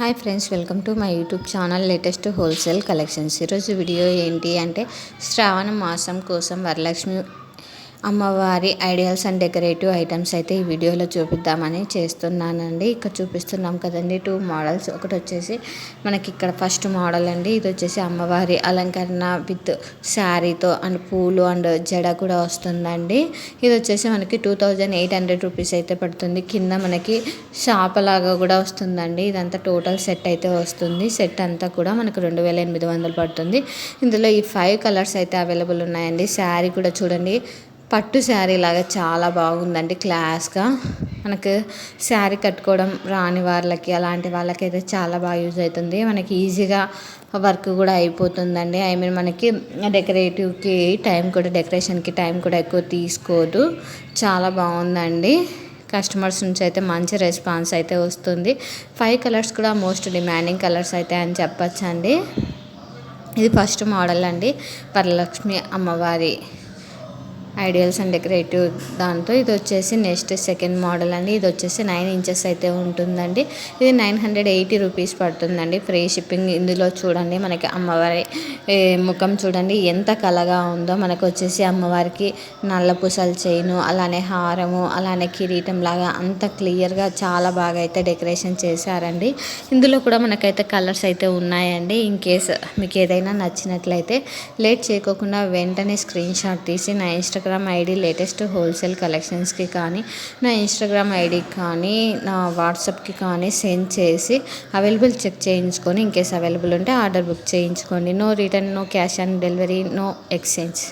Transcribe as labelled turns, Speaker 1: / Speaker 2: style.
Speaker 1: Hi friends welcome to my YouTube channel latest wholesale collections. ఈరోజు video ఏంటి అంటే శ్రావణ మాసం కోసం వరలక్ష్మి అమ్మవారి ఐడియల్స్ అండ్ డెకరేటివ్ ఐటమ్స్ అయితే ఈ వీడియోలో చూపిద్దామని చేస్తున్నానండి. ఇక్కడ చూపిస్తున్నాం కదండి టూ మోడల్స్. ఒకటి వచ్చేసి మనకి ఇక్కడ ఫస్ట్ మోడల్ అండి. ఇది వచ్చేసి అమ్మవారి అలంకరణ విత్ శారీతో అండ్ పూలు అండ్ జడ కూడా వస్తుందండి. ఇది వచ్చేసి మనకి two thousand eight hundred rupees అయితే పడుతుంది. కింద మనకి షాప్ లాగా కూడా వస్తుందండి. ఇదంతా టోటల్ సెట్ అయితే వస్తుంది. సెట్ అంతా కూడా మనకు రెండు వేల ఎనిమిది వందలు పడుతుంది. ఇందులో ఈ ఫైవ్ కలర్స్ అయితే అవైలబుల్ ఉన్నాయండి. శారీ కూడా చూడండి. పట్టు శారీ లాగా చాలా బాగుందండి క్లాస్గా. మనకు శారీ కట్టుకోవడం రాని వాళ్ళకి అలాంటి వాళ్ళకి అయితే చాలా బాగా యూజ్ అవుతుంది. మనకి ఈజీగా వర్క్ కూడా అయిపోతుందండి. ఐ మీన్ మనకి డెకరేటివ్కి టైం కూడా డెకరేషన్కి టైం కూడా ఎక్కువ తీసుకోదు. చాలా బాగుందండి. కస్టమర్స్ నుంచి అయితే మంచి రెస్పాన్స్ అయితే వస్తుంది. ఫైవ్ కలర్స్ కూడా మోస్ట్ డిమాండింగ్ కలర్స్ అయితే అని చెప్పచ్చండి. ఇది ఫస్ట్ మోడల్ అండి. వరలక్ష్మి అమ్మవారి ఐడియల్స్ అండ్ డెకరేటివ్ దాంతో ఇది వచ్చేసి నెక్స్ట్ సెకండ్ మోడల్ అండి. ఇది వచ్చేసి నైన్ ఇంచెస్ అయితే ఉంటుందండి. ఇది నైన్ హండ్రెడ్ ఎయిటీ రూపీస్ పడుతుందండి. ఫ్రీ షిప్పింగ్ ఇందులో చూడండి. మనకి అమ్మవారి ముఖం చూడండి. ఎంత కలగా ఉందో మనకు వచ్చేసి అమ్మవారికి నల్ల పూసలు చైను అలానే హారము అలానే కిరీటం లాగా అంత క్లియర్గా చాలా బాగా అయితే డెకరేషన్ చేశారండి. ఇందులో కూడా మనకైతే కలర్స్ అయితే ఉన్నాయండి. ఇన్ కేస్ మీకు ఏదైనా నచ్చినట్లయితే లేట్ చేయకోకుండా వెంటనే స్క్రీన్ షాట్ తీసి నా Insta Instagram ID latest wholesale కలెక్షన్స్కి కానీ నా ఇన్స్టాగ్రామ్ ఐడికి కానీ నా వాట్సాప్కి కానీ సెండ్ చేసి అవైలబుల్ చెక్ చేయించుకొని ఇన్కేస్ అవైలబుల్ ఉంటే ఆర్డర్ బుక్ చేయించుకోండి. No return no cash on delivery no exchange